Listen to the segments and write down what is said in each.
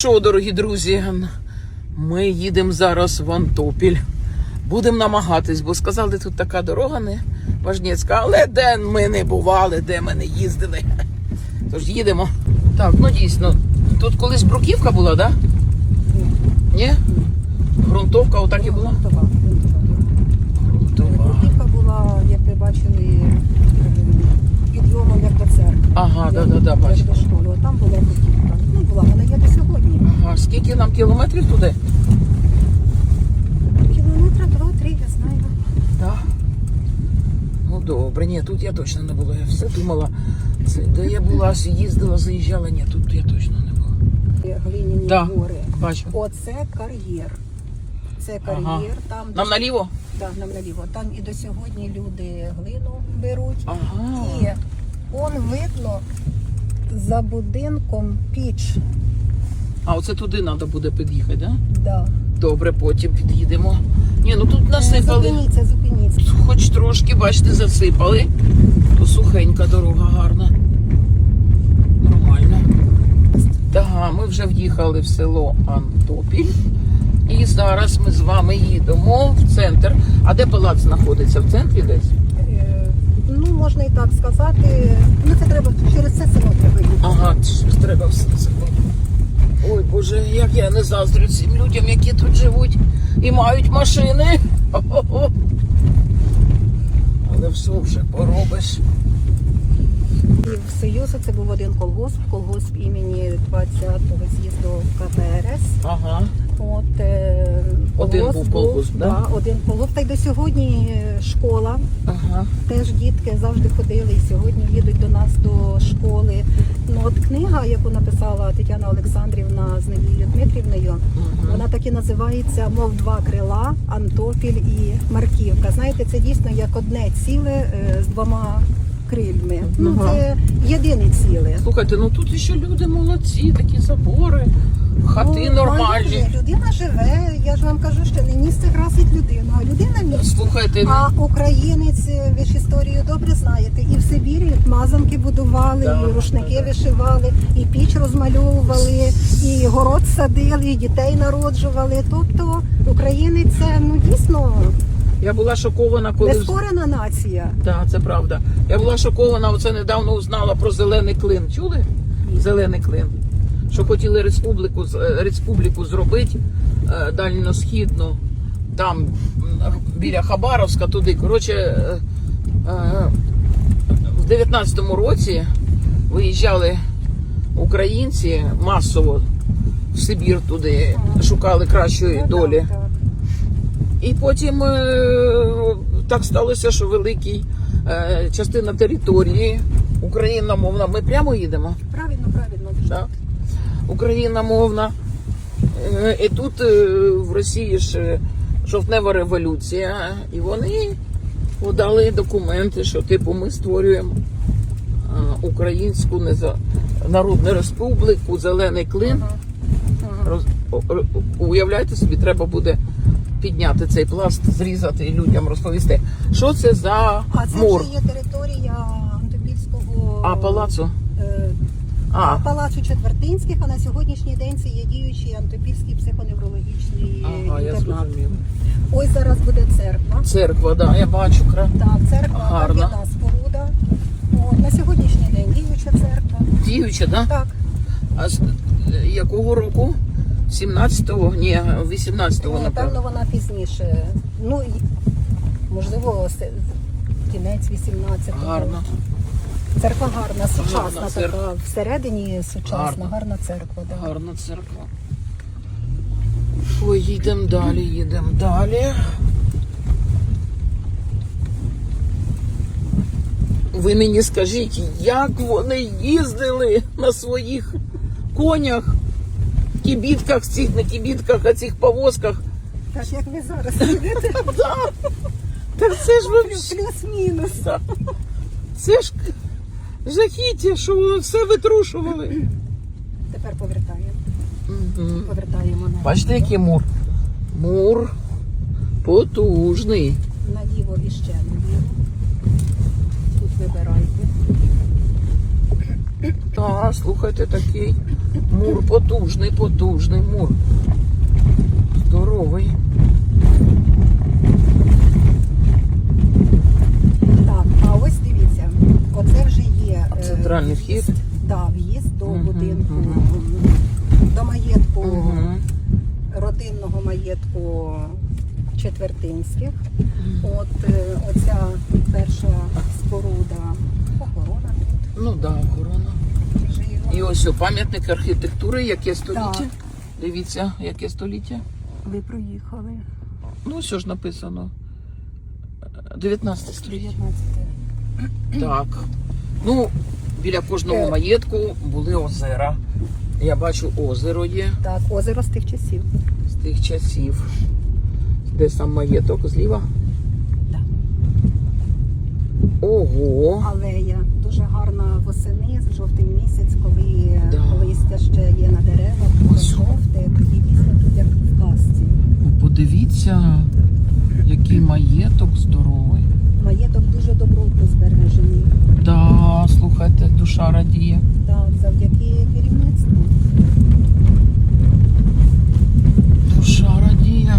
Що, дорогі друзі, ми їдемо зараз в Антопіль. Будемо намагатись, бо сказали, тут така дорога не важнєцька, але де ми не бували, де ми не їздили. Тож їдемо. Так, ну дійсно. Тут колись бруківка була, так? Да? Ні? Грунтовка отак і була? Грунтова. Грунтова. Бруківка була, як ви бачили, підйомом як до церкви. Ага, да, да, Як бачу. Там була бруківка. Ну, була, вона є до сьогодні. Ага, скільки нам кілометрів туди? Кілометра два-три, я знаю. Так. Ну добре, ні, тут я точно не була. Я все думала, це, де я була, їздила, заїжджала. Ні, тут я точно не була. Глиняні Да. гори. Бачу. Оце кар'єр. Це кар'єр. Ага. Там, Нам наліво? Так, нам наліво. Там і до сьогодні люди глину беруть. Ага. І он видно за будинком піч. А оце туди треба буде під'їхати, да? Да. Добре, потім під'їдемо. Ні, ну тут насипали. Зупиніться, зупиніться. Хоч трошки, бачите, засипали. То сухенька дорога гарна. Нормально. Так, ми вже в'їхали в село Антопіль. І зараз ми з вами їдемо в центр. А де палац знаходиться? В центрі десь? Е, Ну, можна і так сказати. Ну, це треба через це село треба їхати. Ага, треба все це. Ой, Боже, як я не заздрю цим людям, які тут живуть і мають машини. Але все вже поробиш. І в Союзу це був один колгосп, колгосп імені 20-го з'їзду КПРС. Ага. От, е, Один був колгосп, да? да? один колгосп. Та й до сьогодні е, школа. Ага. Теж дітки завжди ходили і сьогодні їдуть до нас до школи. Ну от книга, яку написала Тетяна Олександрівна з Надією Дмитрівною, вона так і називається Мов два крила, Антопіль і Марківка. Знаєте, це дійсно як одне ціле е, з двома крильми. Ну Ага. це єдине ціле. Слухайте, ну тут ще люди молодці, такі забори, хати Ну, нормальні. майже Людина живе. Я ж вам кажу, що не місце красить людину, а людина місце. Слухайте, А українець, е, ви ж історію добре знаєте, і в Сибірі мазанки будували, Да, і рушники вишивали, і піч розмальовували, і город садили, і дітей народжували. Тобто українець це ну дійсно я була шокована, коли нескорена нація. Так, це правда. Я була шокована, оце недавно узнала про зелений клин. Чули? Зелений клин. Що хотіли республіку, е, республіку зробити е, дальносхідну, там біля Хабаровська, туди. Коротше, е, в 19-му році виїжджали українці масово в Сибір туди, шукали кращої Ну, долі. І потім так сталося, що великий частина території україномовна. Ми прямо їдемо. Правильно, правильно. Так? Україномовна. Е, і тут е, в Росії ж жовтнева революція, і вони подали документи, що типу ми створюємо Українську. Народну Республіку, Зелений Клин. Роз... Уявляєте собі, треба буде підняти цей пласт, зрізати і людям розповісти. Що це за А це мур? вже є територія Антопільського А палацу? А, Палацу Четвертинських, а на сьогоднішній день це є діючий антопільський психоневрологічний ага, я інтернат. зрозумів. Ось зараз буде церква. Церква, да, я бачу. Так, церква Гарно. кам'яна споруда. От, на сьогоднішній день діюча церква. Діюча, да? Так, А з якого року? 17-го? Ні, 18-го, напевно, напевно. вона пізніше. Ну, можливо, кінець 18-го. Гарно. Церква гарна, сучасна Гарна церква. така. Всередині сучасна, Гарно. гарна церква. Да. Гарна церква. Ой, їдемо далі, їдемо далі. Ви мені скажіть, як вони їздили на своїх конях, кібітках цих, не кібітках, а цих повозках. Так як ви зараз їдете. Так це ж вообще. плюс-мінус. Це ж жахіття, що вони все витрушували. Тепер повертаємо. Мгм. Повертаємо на Бачите, який мур? Мур потужний. наліво і ще наліво. Тут вибирайте. Так, слухайте, такий мур потужний, потужний мур. Здоровий. Так, а ось дивіться, оце вже є е, Центральний вхід. Да, в'їзд до Мгм, будинку, мгм. до маєтку, Угу. родинного маєтку Четвертинських. От е, оця перша споруда, охорона тут Ну так, да, охорона. І ось о, пам'ятник архітектури, яке століття. Так. Дивіться, яке століття. Ви проїхали. Ну, що ж написано? Е, 19 століття. 19 Так. Ну, біля кожного Е. маєтку були озера. Я бачу, озеро є Так, озеро з тих часів. з тих часів. Де сам маєток зліва? Так. Ого! Алея дуже гарна восени, жовтий місяць, коли Да. листя ще є на деревах, Ось. жовте, тоді дійсно тут як в казці. Подивіться, який маєток здоровий. Маєток дуже добротно збережений. Да, слухайте, душа радіє. Так, завдяки керівництву. Душа радіє.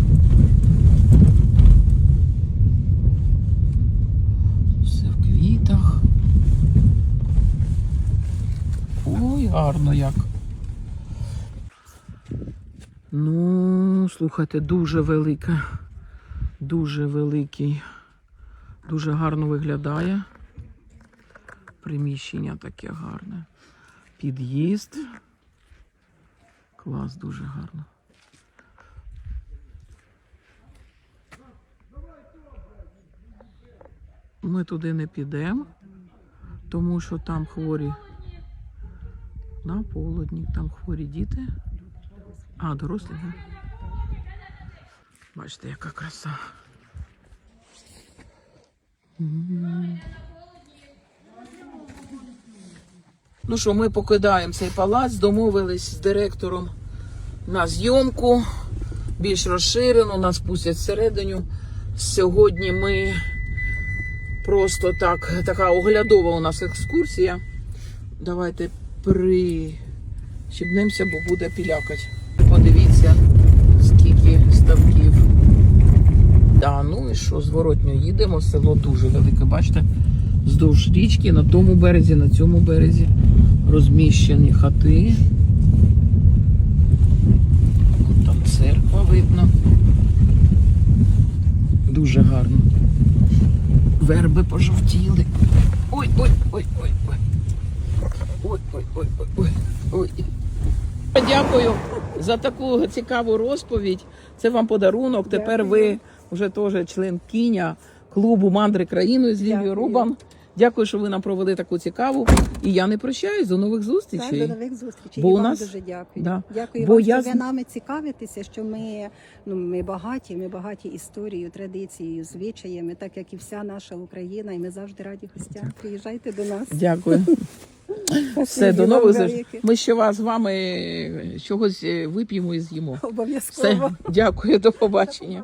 Все в квітах. Ой, гарно як. Ну, слухайте, дуже велика. Дуже великий. Дуже гарно виглядає. Приміщення таке гарне. Під'їзд. Клас, дуже гарно. Ми туди не підемо, тому що там хворі на полудні, там хворі діти. А, дорослі, да? Бачите, яка краса. М. Ну що, ми покидаємо цей палац, домовились з директором на зйомку більш розширену, нас пустять всередину. Сьогодні ми просто так, така оглядова у нас екскурсія. Давайте прищебнемося, бо буде пілякать. Подивіться, скільки ставків. Да, ну і що, зворотньо їдемо. Село дуже велике, бачите? Вздовж річки, на тому березі, на цьому березі розміщені хати. Там церква видно. Дуже гарно. Верби пожовтіли. Ой, ой, ой, ой, ой. Ой, ой, ой, ой, ой, ой. Дякую за таку цікаву розповідь. Це вам подарунок. Тепер ви вже теж член кіня клубу Мандри країною з Лілією Дякую. Рубан. Дякую, що ви нам провели таку цікаву. І я не прощаюсь. До нових Так, зустрічей. до нових зустрічей. Бо І у вам нас- дуже дякую. Да. Дякую Бо вам, я що ви нами цікавитеся, що ми, ну, ми багаті, ми багаті історією, традицією, звичаями, так як і вся наша Україна, і ми завжди раді гостям. Приїжджайте до нас. Дякую. Все, до нових зустрічей. Ми ще вас з вами е, чогось е, вип'ємо і з'їмо. Обов'язково. Все, дякую, до побачення.